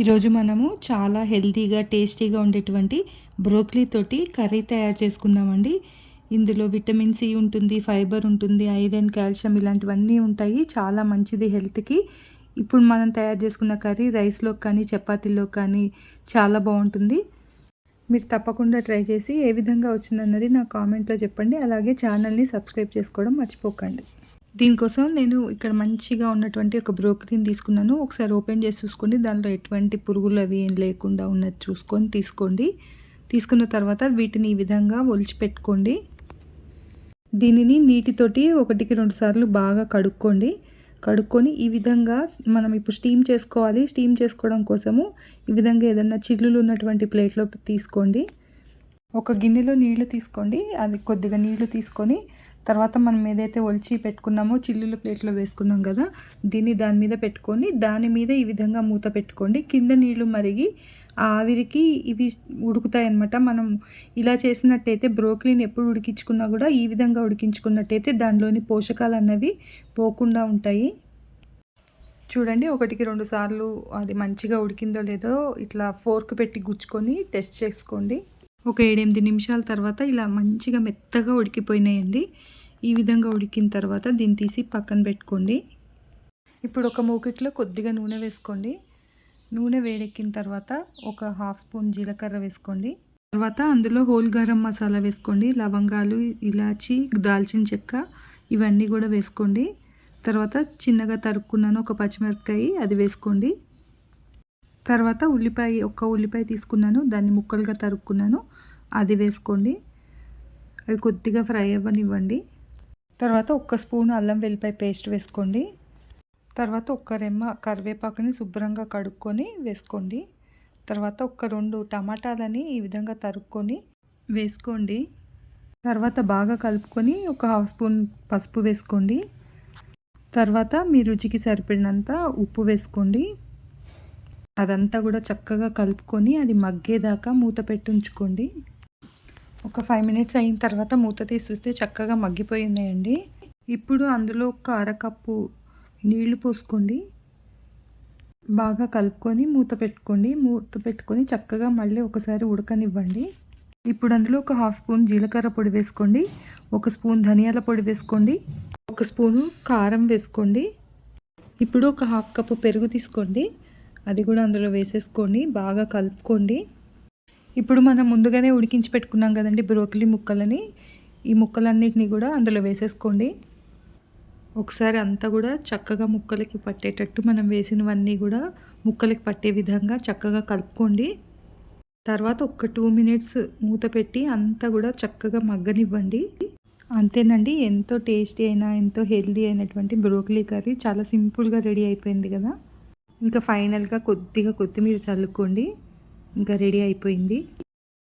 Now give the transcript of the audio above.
ఈరోజు మనము చాలా హెల్తీగా టేస్టీగా ఉండేటువంటి బ్రోక్లీ తోటి కర్రీ తయారు చేసుకుందామండి. ఇందులో విటమిన్ సి ఉంటుంది ఫైబర్ ఉంటుంది ఐరన్ కాల్షియం ఇలాంటివన్నీ ఉంటాయి. చాలా మంచిది హెల్త్కి. ఇప్పుడు మనం తయారు చేసుకున్న కర్రీ రైస్లో కానీ చపాతీలో కానీ చాలా బాగుంటుంది. మీరు తప్పకుండా ట్రై చేసి ఏ విధంగా వచ్చిందన్నది నా కామెంట్లో చెప్పండి. అలాగే ఛానల్ని సబ్స్క్రైబ్ చేసుకోవడం మర్చిపోకండి. దీనికోసం నేను ఇక్కడ మంచిగా ఉన్నటువంటి ఒక బ్రోకరీని తీసుకున్నాను. ఒకసారి ఓపెన్ చేసి చూసుకోండి. దానిలో ఎటువంటి పురుగులు అవి ఏం లేకుండా ఉన్నది చూసుకొని తీసుకోండి. తీసుకున్న తర్వాత వీటిని ఈ విధంగా ఒలిచిపెట్టుకోండి దీనిని నీటితోటి ఒకటికి రెండు సార్లు బాగా కడుక్కోండి. కడుక్కొని ఈ విధంగా మనం ఇప్పుడు స్టీమ్ చేసుకోవాలి. స్టీమ్ చేసుకోవడం కోసము ఈ విధంగా ఏదన్నా చిల్లులు ఉన్నటువంటి ప్లేట్లో తీసుకోండి. ఒక గిన్నెలో నీళ్ళు తీసుకోండి. అది కొద్దిగా నీళ్ళు తీసుకొని తర్వాత మనం ఏదైతే ఒలిచి పెట్టుకున్నామో చిల్లుల ప్లేట్లో వేసుకున్నాం కదా దీన్ని దాని మీద పెట్టుకొని దాని మీద ఈ విధంగా మూత పెట్టుకోండి. కింద నీళ్ళు మరిగి ఆవిరికి ఇవి ఉడుకుతాయన్నమాట. మనం ఇలా చేసినట్టయితే బ్రోక్లీని ఎప్పుడు ఉడికించుకున్నా కూడా ఈ విధంగా ఉడికించుకున్నట్టయితే దానిలోని పోషకాలు అన్నవి పోకుండా ఉంటాయి. చూడండి ఒకటికి రెండు సార్లు అది మంచిగా ఉడికిందో లేదో ఇట్లా ఫోర్క్ పెట్టి గుచ్చుకొని టెస్ట్ చేసుకోండి. ఒక ఏడెనిమిది నిమిషాల తర్వాత ఇలా మంచిగా మెత్తగా ఉడికిపోయినాయండి. ఈ విధంగా ఉడికిన తర్వాత దీన్ని తీసి పక్కన పెట్టుకోండి. ఇప్పుడు ఒక మూకిట్లో కొద్దిగా నూనె వేసుకోండి. నూనె వేడెక్కిన తర్వాత ఒక హాఫ్ స్పూన్ జీలకర్ర వేసుకోండి. తర్వాత అందులో హోల్ గరం మసాలా వేసుకోండి. లవంగాలు ఇలాచి దాల్చిన చెక్క ఇవన్నీ కూడా వేసుకోండి. తర్వాత చిన్నగా తరుక్కున్నాను ఒక పచ్చిమిరపకాయ అది వేసుకోండి. తర్వాత ఉల్లిపాయ ఒక్క ఉల్లిపాయ తీసుకున్నాను. దాన్ని ముక్కలుగా తరుక్కున్నాను. అది వేసుకోండి. అవి కొద్దిగా ఫ్రై అవ్వనివ్వండి. తర్వాత ఒక్క స్పూన్ అల్లం వెల్లిపాయ పేస్ట్ వేసుకోండి. తర్వాత ఒక్క రెమ్మ కరివేపాకుని శుభ్రంగా కడుక్కొని వేసుకోండి. తర్వాత ఒక్క రెండు టమాటాలని ఈ విధంగా తరుక్కొని వేసుకోండి. తర్వాత బాగా కలుపుకొని ఒక హాఫ్ స్పూన్ పసుపు వేసుకోండి. తర్వాత మీ రుచికి సరిపడినంత ఉప్పు వేసుకోండి. అదంతా కూడా చక్కగా కలుపుకొని అది మగ్గేదాకా మూత పెట్టి ఉంచుకోండి ఒక ఫైవ్ మినిట్స్ అయిన తర్వాత మూత తీసి చూస్తే చక్కగా మగ్గిపోయినాయండి ఇప్పుడు అందులో ఒక అరకప్పు నీళ్ళు పోసుకోండి. బాగా కలుపుకొని మూత పెట్టుకోండి. మూత పెట్టుకొని చక్కగా మళ్ళీ ఒకసారి ఉడకనివ్వండి. ఇప్పుడు అందులో ఒక హాఫ్ స్పూన్ జీలకర్ర పొడి వేసుకోండి. ఒక స్పూన్ ధనియాల పొడి వేసుకోండి. ఒక స్పూను కారం వేసుకోండి. ఇప్పుడు ఒక హాఫ్ కప్పు పెరుగు తీసుకోండి. అది కూడా అందులో వేసేసుకోండి బాగా కలుపుకోండి. ఇప్పుడు మనం ముందుగానే ఉడికించి పెట్టుకున్నాం కదండి బ్రోకలీ ముక్కలని. ఈ ముక్కలన్నిటినీ కూడా అందులో వేసేసుకోండి. ఒకసారి అంతా కూడా చక్కగా ముక్కలకి పట్టేటట్టు మనం వేసినవన్నీ కూడా ముక్కలకి పట్టే విధంగా చక్కగా కలుపుకోండి. తర్వాత ఒక టూ మినిట్స్ మూత పెట్టి అంతా కూడా చక్కగా మగ్గనివ్వండి. అంతేనండి ఎంతో టేస్టీ అయినా ఎంతో హెల్దీ అయినటువంటి బ్రోకలీ కర్రీ చాలా సింపుల్గా రెడీ అయిపోయింది కదా. ఇంకా ఫైనల్గా కొద్దిగా కొత్తిమీర చల్లుకోండి. ఇంకా రెడీ అయిపోయింది.